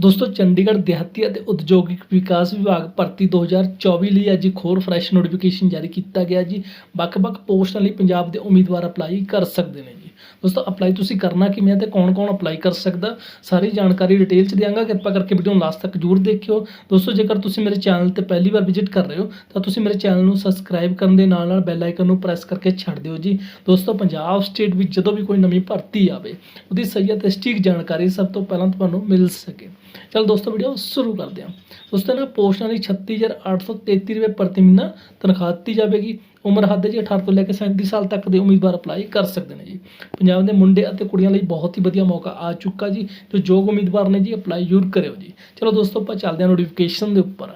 ਦੋਸਤੋ, ਚੰਡੀਗੜ੍ਹ ਦਿਹਾਤੀ ਅਤੇ ਉਦਯੋਗਿਕ ਵਿਕਾਸ ਵਿਭਾਗ ਭਰਤੀ 2024 ਲਈ ਅੱਜ ਇੱਕ ਹੋਰ ਫਰੈਸ਼ ਨੋਟੀਫਿਕੇਸ਼ਨ ਜਾਰੀ ਕੀਤਾ ਗਿਆ ਜੀ। ਵੱਖ-ਵੱਖ ਪੋਸਟਾਂ ਲਈ ਪੰਜਾਬ ਦੇ ਉਮੀਦਵਾਰ ਅਪਲਾਈ ਕਰ ਸਕਦੇ ਨੇ ਜੀ। ਦੋਸਤੋ ਅਪਲਾਈ ਤੁਸੀਂ ਕਰਨਾ ਕਿਵੇਂ ਹੈ ਤੇ ਕੌਣ-ਕੌਣ ਅਪਲਾਈ ਕਰ ਸਕਦਾ? ਸਾਰੀ ਜਾਣਕਾਰੀ ਡਿਟੇਲ ਚ ਦਿਆਂਗਾ। ਕਿਰਪਾ ਕਰਕੇ ਵੀਡੀਓ ਨੂੰ ਲਾਸਟ ਤੱਕ ਜਰੂਰ ਦੇਖਿਓ। ਦੋਸਤੋ, ਜੇਕਰ ਤੁਸੀਂ ਮੇਰੇ ਚੈਨਲ ਤੇ ਪਹਿਲੀ ਵਾਰ ਵਿਜ਼ਿਟ ਕਰ ਰਹੇ ਹੋ, ਤਾਂ ਤੁਸੀਂ ਮੇਰੇ ਚੈਨਲ ਨੂੰ ਸਬਸਕ੍ਰਾਈਬ ਕਰਨ ਦੇ ਨਾਲ ਨਾਲ ਬੈਲ ਆਈਕਨ ਨੂੰ ਪ੍ਰੈਸ ਕਰਕੇ ਛੱਡ ਦਿਓ ਜੀ। ਦੋਸਤੋ, ਪੰਜਾਬ ਸਟੇਟ ਵਿੱਚ ਜਦੋਂ ਵੀ ਕੋਈ ਨਵੀਂ ਭਰਤੀ ਆਵੇ, ਉਹਦੀ ਸਹੀ ਅਤੇ ਸਟੀਕ ਜਾਣਕਾਰੀ ਸਭ ਤੋਂ ਪਹਿਲਾਂ ਤੁਹਾਨੂੰ ਮਿਲ ਸਕੇ। ਚਲ ਦੋਸਤੋ ਵੀਡੀਓ ਸ਼ੁਰੂ ਕਰਦੇ ਹਾਂ। ਦੋਸਤੋ ਨਾ ਪੋਸਟਾਂ ਲਈ 36833 ਰੁਪਏ ਪ੍ਰਤੀ ਮਹੀਨਾ ਤਨਖਾਹ ਦਿੱਤੀ ਜਾਵੇਗੀ। ਉਮਰ ਹੱਦ ਜੀ 18 ਤੋਂ ਲੈ ਕੇ 37 ਸਾਲ ਤੱਕ ਦੇ ਉਮੀਦਵਾਰ ਅਪਲਾਈ ਕਰ ਸਕਦੇ ਨੇ ਜੀ। ਪੰਜਾਬ ਦੇ ਮੁੰਡੇ ਅਤੇ ਕੁੜੀਆਂ ਲਈ ਬਹੁਤ ਹੀ ਵਧੀਆ ਮੌਕਾ ਆ ਚੁੱਕਾ ਜੀ ਜੋ ਯੋਗ ਉਮੀਦਵਾਰ ਨੇ ਜੀ, ਅਪਲਾਈ ਜ਼ਰੂਰ ਕਰਿਓ ਜੀ। ਚਲੋ ਦੋਸਤੋ, ਆਪਾਂ ਚੱਲਦੇ ਹਾਂ ਨੋਟੀਫਿਕੇਸ਼ਨ ਦੇ ਉੱਪਰ।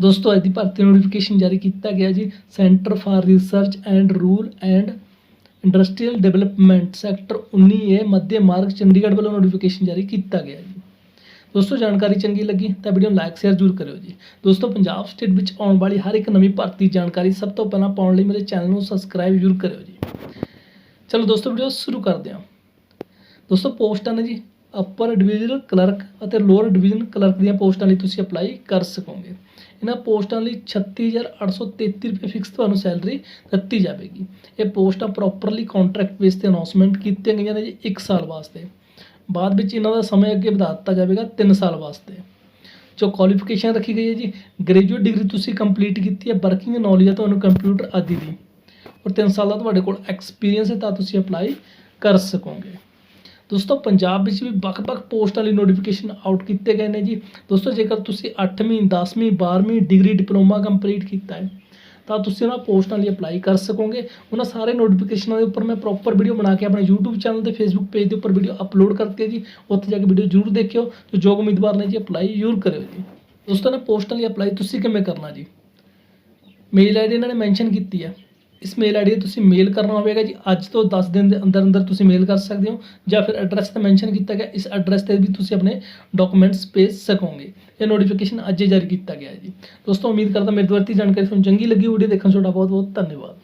ਦੋਸਤੋ, ਅੱਜ ਦੀ ਭਰਤੀ ਨੋਟੀਫਿਕੇਸ਼ਨ ਜਾਰੀ ਕੀਤਾ ਗਿਆ ਜੀ centre for research and rural and industrial development sector 19A Madhya Marg, Chandigarh ਵੱਲੋਂ ਨੋਟੀਫਿਕੇਸ਼ਨ ਜਾਰੀ ਕੀਤਾ ਗਿਆ ਜੀ। ਦੋਸਤੋ, ਜਾਣਕਾਰੀ ਚੰਗੀ ਲੱਗੀ ਤਾਂ ਵੀਡੀਓ ਨੂੰ ਲਾਈਕ ਸ਼ੇਅਰ ਜ਼ਰੂਰ ਕਰਿਓ ਜੀ। ਦੋਸਤੋ, ਪੰਜਾਬ ਸਟੇਟ ਵਿੱਚ ਆਉਣ ਵਾਲੀ ਹਰ ਇੱਕ ਨਵੀਂ ਭਰਤੀ ਜਾਣਕਾਰੀ ਸਭ ਤੋਂ ਪਹਿਲਾਂ ਪਾਉਣ ਲਈ ਮੇਰੇ ਚੈਨਲ ਨੂੰ ਸਬਸਕ੍ਰਾਈਬ ਜ਼ਰੂਰ ਕਰਿਓ ਜੀ। ਚਲੋ ਦੋਸਤੋ ਵੀਡੀਓ ਸ਼ੁਰੂ ਕਰਦੇ ਹਾਂ। ਦੋਸਤੋ, ਪੋਸਟਾਂ ਨੇ ਜੀ ਅਪਰ ਡਿਵੀਜ਼ਨ ਕਲਰਕ ਅਤੇ ਲੋਅਰ ਡਿਵੀਜ਼ਨ ਕਲਰਕ ਦੀਆਂ ਪੋਸਟਾਂ ਲਈ ਤੁਸੀਂ ਅਪਲਾਈ ਕਰ ਸਕੋਗੇ। ਇਹਨਾਂ ਪੋਸਟਾਂ ਲਈ 36833 ਰੁਪਏ ਫਿਕਸ ਤੁਹਾਨੂੰ ਸੈਲਰੀ ਦਿੱਤੀ ਜਾਵੇਗੀ। ਇਹ ਪੋਸਟਾਂ ਪ੍ਰੋਪਰਲੀ ਕੰਟਰੈਕਟ ਬੇਸ ਤੇ ਅਨਾਉਂਸਮੈਂਟ ਕੀਤੀਆਂ ਗਈਆਂ ਨੇ ਜੀ 1 ਸਾਲ ਵਾਸਤੇ। ਬਾਅਦ ਵਿੱਚ ਇਹਨਾਂ ਦਾ ਸਮਾਂ ਅੱਗੇ ਵਧਾ ਦਿੱਤਾ ਜਾਵੇਗਾ 3 ਸਾਲ ਵਾਸਤੇ। ਜੋ ਕੁਆਲੀਫਿਕੇਸ਼ਨ ਰੱਖੀ ਗਈ ਹੈ ਜੀ ਗ੍ਰੈਜੂਏਟ ਡਿਗਰੀ ਤੁਸੀਂ ਕੰਪਲੀਟ ਕੀਤੀ ਹੈ ਵਰਕਿੰਗ ਨੌਲੇਜ ਹੈ ਤੁਹਾਨੂੰ ਕੰਪਿਊਟਰ ਆਦਿ ਦੀ। ਔਰ 3 ਸਾਲ ਦਾ ਤੁਹਾਡੇ ਕੋਲ ਐਕਸਪੀਰੀਅੰਸ ਹੈ ਤਾਂ ਤੁਸੀਂ ਅਪਲਾਈ ਕਰ ਸਕੋਗੇ। ਦੋਸਤੋ, ਪੰਜਾਬ ਵਿੱਚ ਵੀ ਵੱਖ-ਵੱਖ ਪੋਸਟਾਂ ਲਈ ਨੋਟੀਫਿਕੇਸ਼ਨ ਆਊਟ ਕੀਤੇ ਗਏ ਨੇ ਜੀ। ਦੋਸਤੋ, ਜੇਕਰ ਤੁਸੀਂ 8ਵੀਂ 10ਵੀਂ 12ਵੀਂ ਡਿਗਰੀ ਡਿਪਲੋਮਾ ਕੰਪਲੀਟ ਕੀਤਾ ਹੈ ਤਾਂ ਤੁਸੀਂ ਉਹਨਾਂ ਪੋਸਟਾਂ ਲਈ ਅਪਲਾਈ ਕਰ ਸਕੋਗੇ। ਉਹਨਾਂ ਸਾਰੇ ਨੋਟੀਫਿਕੇਸ਼ਨਾਂ ਦੇ ਉੱਪਰ ਮੈਂ ਪ੍ਰੋਪਰ ਵੀਡੀਓ ਬਣਾ ਕੇ ਆਪਣੇ YouTube ਚੈਨਲ ਤੇ Facebook ਪੇਜ ਦੇ ਉੱਪਰ ਵੀਡੀਓ ਅਪਲੋਡ ਕਰਤੀ ਹੈ ਜੀ। ਉੱਥੇ ਜਾ ਕੇ ਵੀਡੀਓ ਜ਼ਰੂਰ ਦੇਖਿਓ। ਜੋ ਯੋਗ ਉਮੀਦਵਾਰ ਨੇ ਜੀ ਅਪਲਾਈ ਜ਼ਰੂਰ ਕਰਿਓ ਜੀ। ਦੋਸਤੋ ਨੇ ਪੋਸਟਾਂ ਲਈ ਅਪਲਾਈ ਤੁਸੀਂ ਕਿਵੇਂ ਕਰਨਾ ਜੀ? ਮੇਲ ਆਈਡੀ ਇਹਨਾਂ ਨੇ ਮੈਂਸ਼ਨ ਕੀਤੀ ਹੈ ਇਸ ਮੇਲ ਆਈਡੀ ਤੇ ਤੁਸੀਂ ਮੇਲ ਕਰਨਾ ਹੋਵੇਗਾ ਜੀ, ਅੱਜ ਤੋਂ 10 ਦਿਨ ਦੇ ਅੰਦਰ ਅੰਦਰ ਤੁਸੀਂ ਮੇਲ ਕਰ ਸਕਦੇ ਹੋ ਜਾਂ ਫਿਰ ਐਡਰੈਸ ਤੇ ਮੈਂਸ਼ਨ ਕੀਤਾ ਗਿਆ, ਇਸ ਐਡਰੈਸ ਤੇ ਵੀ ਤੁਸੀਂ ਆਪਣੇ ਡਾਕੂਮੈਂਟਸ ਭੇਜ ਸਕੋਗੇ। ਇਹ ਨੋਟੀਫਿਕੇਸ਼ਨ ਅੱਜ ਜਾਰੀ ਕੀਤਾ ਗਿਆ ਹੈ ਜੀ। ਦੋਸਤੋ, ਉਮੀਦ ਕਰਦਾ ਮੇਰੇ ਦੁਆਰਾ ਦਿੱਤੀ ਜਾਣਕਾਰੀ ਤੁਹਾਨੂੰ ਚੰਗੀ ਲੱਗੀ ਵੀਡੀਓ ਦੇਖਣ ਤੁਹਾਡਾ ਬਹੁਤ ਬਹੁਤ ਧੰਨਵਾਦ।